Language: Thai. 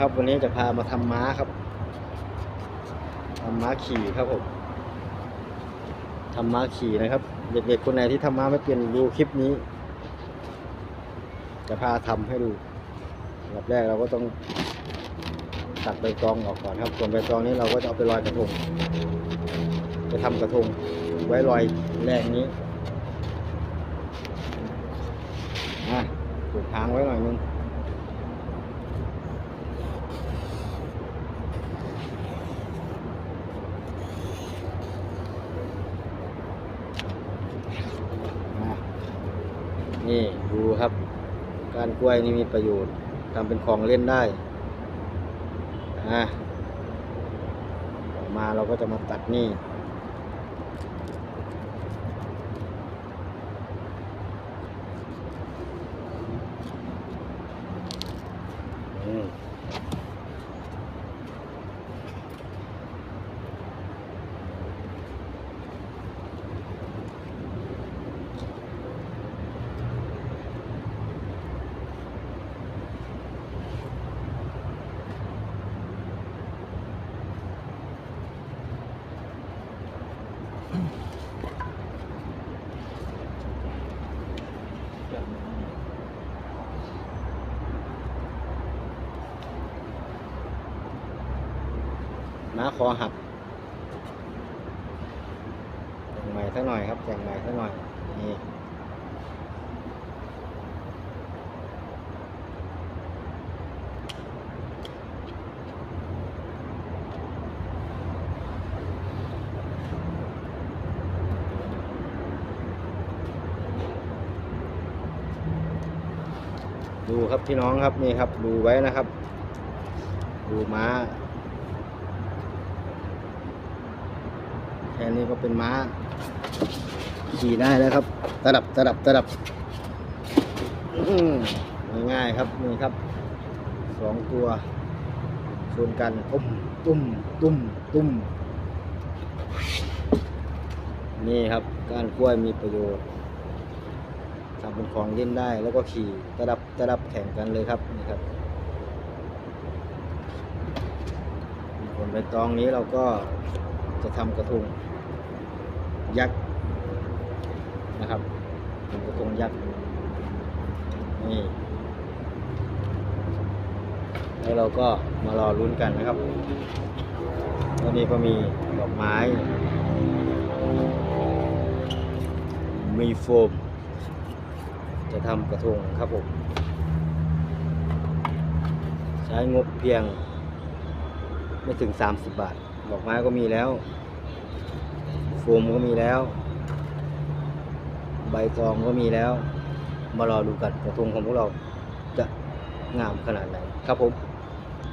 ครับ วันนี้จะพามาทำม้าครับทำม้าขี่ครับผมทำม้าขี่นะครับ เด็กๆคนไหนที่ทำม้าไม่เป็นดูคลิปนี้ จะพาทำให้ดูอันดับแรกเราก็ต้องตัดใบตองออกก่อนครับ ส่วนใบตองนี้เราก็จะเอาไปลอยกระทงจะทำกระทงไว้ลอยแรกนี้อะปลูกทางไว้หน่อยนึง อะ นี่ดูครับ การกล้วยนี่มีประโยชน์ทำเป็นของเล่นได้อะมาเราก็จะมาตัดนี่อืม ม้าคอหักแต่งใหม่สักหน่อยครับแต่งใหม่สักหน่อยนี่ดูครับพี่น้องครับนี่ครับดูไว้นะครับ ดูม้า แค่นี้ก็เป็นม้า ขี่ได้แล้วครับตะดับตะดับตะดับง่ายๆครับนี่ครับสองตัวชนกันตุ้มตุ้มตุ้มตุ้มนี่ครับการกล้วยมีประโยชน์ทำเป็นของเล่นได้แล้วก็ขี่ตะดับตะดับแข่งกันเลยครับนี่ครับผลใบตองนี้เราก็ จะทำกระทงยักษ์นะครับเป็นกระทงยักษ์นี่แล้วเราก็มารอลุ้นกันนะครับแล้วนี้ก็มีดอกไม้ มีโฟม จะทำกระทงครับผม ใช้งบเพียงไม่ถึง 30 บาท ดอกไม้ก็มีแล้วโฟมก็มีแล้ว ใบตองก็มีแล้ว มารอดูกันกระทงของพวกเราจะงามขนาดไหนครับผม